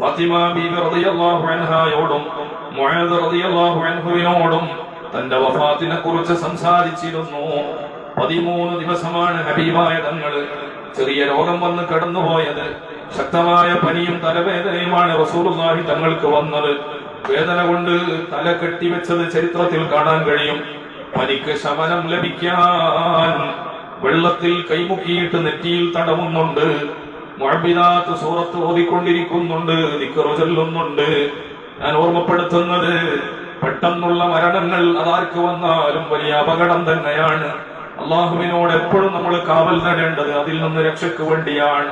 ഫാത്തിമ ബീബി റളിയല്ലാഹു അൻഹായോടും മുആദ് റളിയല്ലാഹു അൻഹുവിനോടും തന്റെ വഫാത്തിനെ കുറിച്ച് സംസാരിച്ചിരുന്നു. പതിമൂന്ന് ദിവസമാണ് ഹബീബായ തങ്ങൾ ചെറിയ രോഗം വന്ന് കടന്നുപോയത്. ശക്തമായ പനിയും തലവേദനയുമാണ് റസൂലുള്ളാഹി തങ്ങൾക്ക് വന്നത്. വേദന കൊണ്ട് തല കെട്ടിവെച്ചത് ചരിത്രത്തിൽ കാണാൻ കഴിയും. പനിക്ക് ശമനം ലഭിക്കാൻ വെള്ളത്തിൽ കൈമുക്കിയിട്ട് നെറ്റിയിൽ തടവുന്നുണ്ട്. മുഴബിദാത്ത് സൂറത്ത് ഓതിക്കൊണ്ടിരിക്കുന്നുണ്ട് നിക്കറു ചൊല്ലുന്നുണ്ട്. ഞാൻ ഓർമ്മപ്പെടുത്തുന്നത് പെട്ടെന്നുള്ള മരണങ്ങൾ അതാർക്ക് വന്നാലും വലിയ അപകടം തന്നെയാണ്. അള്ളാഹുവിനോട് എപ്പോഴും നമ്മൾ കാവൽ നേടേണ്ടത് അതിൽ നിന്ന് രക്ഷയ്ക്ക് വേണ്ടിയാണ്.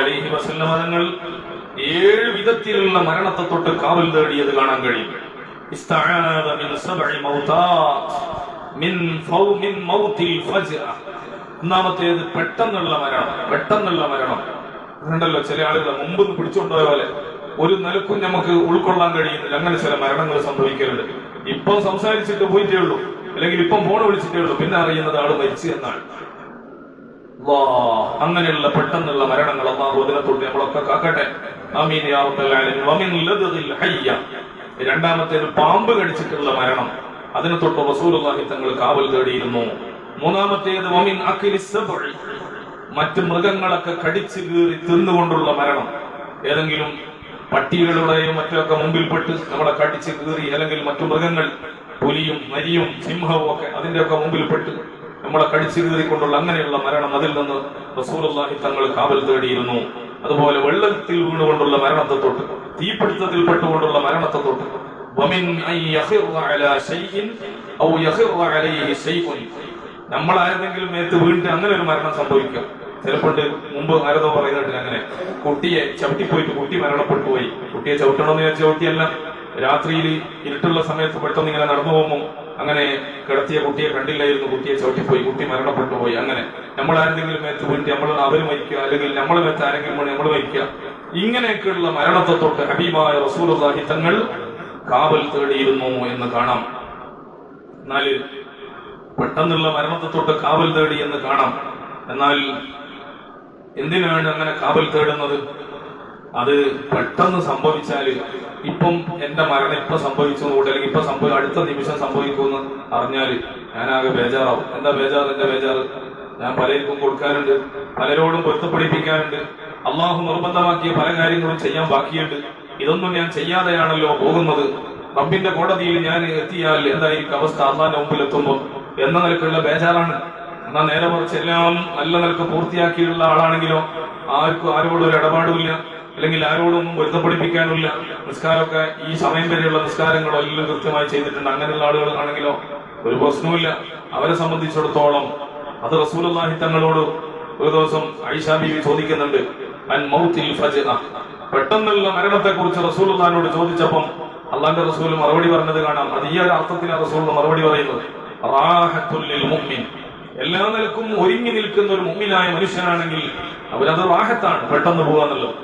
അലൈഹി വസല്ലമ തങ്ങൾ ഏഴ് വിധത്തിലുള്ള മരണത്തെ തൊട്ട് കാവൽ തേടിയത് കാണാൻ കഴിയും. മൗതാ മിൻ ഫജ്അ ഒന്നാമത്തേത് പെട്ടെന്നുള്ള മരണം പെട്ടെന്നുള്ള മരണം. ഉണ്ടല്ലോ ചില ആളുകൾ മുമ്പ് പിടിച്ചുകൊണ്ടുപോയ പോലെ ഒരു നിലക്കും നമുക്ക് ഉൾക്കൊള്ളാൻ കഴിയുന്നില്ല. അങ്ങനെ ചില മരണങ്ങൾ സംഭവിക്കരുത് ഇപ്പം സംസാരിച്ചിട്ട് പോയിട്ടേ ഉള്ളൂ. അല്ലെങ്കിൽ ഇപ്പം ഫോൺ വിളിച്ചിട്ടേ ഉള്ളൂ. പിന്നെ അറിയുന്നത് ആൾ മരിച്ചു എന്നാണ്. വാ അങ്ങനെയുള്ള പെട്ടെന്നുള്ള മരണങ്ങൾ അള്ളാഹു അതിനെ നമ്മളൊക്കെ കാക്കട്ടെ. രണ്ടാമത്തേത് പാമ്പ് കടിച്ചിട്ടുള്ള മരണം. അതിനെ തൊട്ട് റസൂലുള്ളാഹി തങ്ങൾ കാവൽ തേടിയിരുന്നു. മൂന്നാമത്തേത് വമിൻ. മറ്റ് മൃഗങ്ങളൊക്കെ കടിച്ചു കീറി തിന്നുകൊണ്ടുള്ള മരണം. ഏതെങ്കിലും പട്ടികളുടെയും മറ്റൊക്കെ മുമ്പിൽപ്പെട്ട് നമ്മളെ കടിച്ചു കീറി അല്ലെങ്കിൽ മറ്റു മൃഗങ്ങൾ പുലിയും നരിയും സിംഹവും ഒക്കെ അതിന്റെയൊക്കെ മുമ്പിൽപ്പെട്ട് നമ്മളെ കടിച്ചു കീറിക്കൊണ്ടുള്ള അങ്ങനെയുള്ള മരണം അതിൽ നിന്ന് റസൂലുള്ളാഹി തങ്ങൾ കാവൽ തേടിയിരുന്നു. അതുപോലെ വെള്ളത്തിൽ വീണുകൊണ്ടുള്ള മരണത്തെ തൊട്ട് തീപിടുത്തത്തിൽ പെട്ടുകൊണ്ടുള്ള മരണത്തെ തൊട്ട്. നമ്മൾ ആരെങ്കിലും മേത്ത് വീണിട്ട് അങ്ങനെ ഒരു മരണം സംഭവിക്കാം. ചിലപ്പോൾ മുമ്പ് ആരതോ പറയുന്നുണ്ട് അങ്ങനെ. കുട്ടിയെ ചവിട്ടിപ്പോയിട്ട് കുട്ടി മരണപ്പെട്ടു പോയി. കുട്ടിയെ ചവിട്ടണമെന്ന് വിചാരിച്ച ചവിട്ടിയല്ല രാത്രിയിൽ ഇരുട്ടുള്ള സമയത്ത് പെട്ടെന്ന് ഇങ്ങനെ നടന്നു പോകുമ്പോൾ അങ്ങനെ കിടത്തിയ കുട്ടിയെ കണ്ടില്ലായിരുന്നു. കുട്ടിയെ ചവിട്ടിപ്പോയി കുട്ടി മരണപ്പെട്ടു പോയി. അങ്ങനെ നമ്മൾ ആരെങ്കിലും മേത്ത് വീണ്ടി നമ്മൾ അവർ മരിക്കുക അല്ലെങ്കിൽ നമ്മളെ മേത്ത് ആരെങ്കിലും നമ്മൾ മരിക്കുക. ഇങ്ങനെയൊക്കെയുള്ള മരണത്തെ തൊട്ട് ഹബീബായ റസൂലുള്ളാഹി തങ്ങൾ കാവൽ തേടിയിരുന്നു എന്ന് കാണാം. എന്നാൽ പെട്ടെന്നുള്ള മരണത്തെ തൊട്ട് കാവൽ തേടി എന്ന് കാണാം. എന്നാൽ എന്തിനാണ് അങ്ങനെ കാവൽ തേടുന്നത്? അത് പെട്ടെന്ന് സംഭവിച്ചാൽ ഇപ്പം എന്റെ മരണം ഇപ്പൊ സംഭവിച്ചു കൂടെ അല്ലെങ്കിൽ ഇപ്പൊ സംഭവം അടുത്ത നിമിഷം സംഭവിക്കുമെന്ന് അറിഞ്ഞാൽ ഞാനാകെ ബേജാറാവും. എന്താ ബേജാറ്? എന്റെ ബേജാറ്? ഞാൻ പലർക്കും കൊടുക്കാറുണ്ട് പലരോടും പൊരുത്തപ്പെടിപ്പിക്കാറുണ്ട് അള്ളാഹു നിർബന്ധമാക്കിയ പല കാര്യങ്ങളും ചെയ്യാൻ ബാക്കിയുണ്ട്. ഇതൊന്നും ഞാൻ ചെയ്യാതെയാണല്ലോ പോകുന്നത്. റബ്ബിന്റെ കോടതിയിൽ ഞാൻ എത്തിയാൽ എന്തായിരിക്കും അവസ്ഥ? അള്ളാന്റെ മുമ്പിൽ എത്തുമ്പോൾ എന്ന നിലക്കുള്ള ബേജാറാണ്. എന്നാൽ നേരെ മറിച്ച് എല്ലാം നല്ല നിലയ്ക്ക് പൂർത്തിയാക്കിയുള്ള ആളാണെങ്കിലോ ആർക്കും ആരോടും ഒരു ഇടപാടുമില്ല. അല്ലെങ്കിൽ ആരോടും പൊരുത്തപ്പെടിപ്പിക്കാനില്ല നിസ്കാരമൊക്കെ ഈ സമയം വരെയുള്ള നിസ്കാരങ്ങളോ എല്ലാം കൃത്യമായി ചെയ്തിട്ടുണ്ട്. അങ്ങനെയുള്ള ആളുകളാണെങ്കിലോ ഒരു പ്രശ്നവുമില്ല. അവരെ സംബന്ധിച്ചിടത്തോളം അത് റസൂലുള്ളാഹി തങ്ങളോട് ഒരു ദിവസം ഐഷാ ബീവി ചോദിക്കുന്നുണ്ട്. പെട്ടെന്നുള്ള മരണത്തെ കുറിച്ച് റസൂൽ ചോദിച്ചപ്പം അള്ളാന്റെ റസൂൽ മറുപടി പറഞ്ഞത് കാണാം. അത് ഈ ഒരു അർത്ഥത്തിലാണ് റസൂൽ മറുപടി പറയുന്നത്. എല്ലാ നിലക്കും ഒരുങ്ങി നിൽക്കുന്ന ഒരു മുമ്മിനായ മനുഷ്യനാണെങ്കിൽ അവരത് റാഹത്താണ് പെട്ടെന്ന് പോകാന്നുള്ളത്.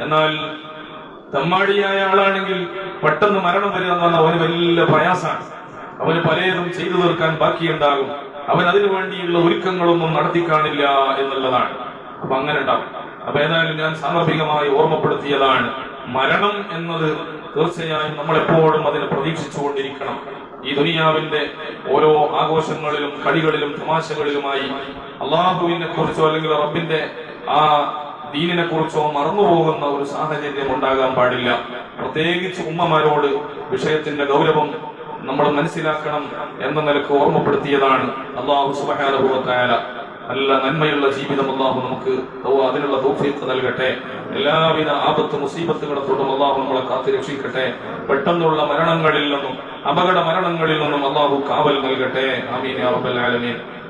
എന്നാൽ തമ്മാടിയായ ആളാണെങ്കിൽ പെട്ടെന്ന് മരണം വരിക എന്ന് പറഞ്ഞാൽ അവന് വലിയ പ്രയാസമാണ്. അവന് പലതും ചെയ്തു തീർക്കാൻ ബാക്കിയുണ്ടാകും. അവൻ അതിനു വേണ്ടിയുള്ള ഒരുക്കങ്ങളൊന്നും നടത്തി കാണില്ല എന്നുള്ളതാണ്. അപ്പൊ അങ്ങനെ ഉണ്ടാവും. അപ്പൊ ഏതായാലും ഞാൻ സാന്ദർഭികമായി ഓർമ്മപ്പെടുത്തിയതാണ് മരണം എന്നത് തീർച്ചയായും നമ്മൾ എപ്പോഴും അതിനെ പ്രതീക്ഷിച്ചുകൊണ്ടിരിക്കണം. ഈ ദുനിയാവിന്റെ ഓരോ ആഘോഷങ്ങളിലും കളികളിലും തമാശകളിലുമായി അള്ളാഹുവിനെ കുറിച്ചോ അല്ലെങ്കിൽ റബ്ബിന്റെ ആ ദീനിനെ കുറിച്ചോ മറന്നുപോകുന്ന ഒരു സാഹചര്യം ഉണ്ടാകാൻ പാടില്ല. പ്രത്യേകിച്ച് ഉമ്മമാരോട് വിഷയത്തിന്റെ ഗൗരവം നമ്മൾ മനസ്സിലാക്കണം എന്ന നിലയ്ക്ക് ഓർമ്മപ്പെടുത്തിയതാണ് അള്ളാഹു സുബഹാനുഭവത്തായ നല്ല നന്മയുള്ള ജീവിതം അള്ളാഹു നമുക്ക് അതിനുള്ള തൗഫീഖ് നൽകട്ടെ. എല്ലാവിധ ആപത്ത് മുസീബത്തുകളെ തൊട്ടും അള്ളാഹു നമ്മളെ കാത്തു രക്ഷിക്കട്ടെ. പെട്ടെന്നുള്ള മരണങ്ങളിൽ നിന്നും അപകട മരണങ്ങളിൽ നിന്നും അള്ളാഹു കാവൽ നൽകട്ടെ. റബ്ബൽ ആലമീൻ.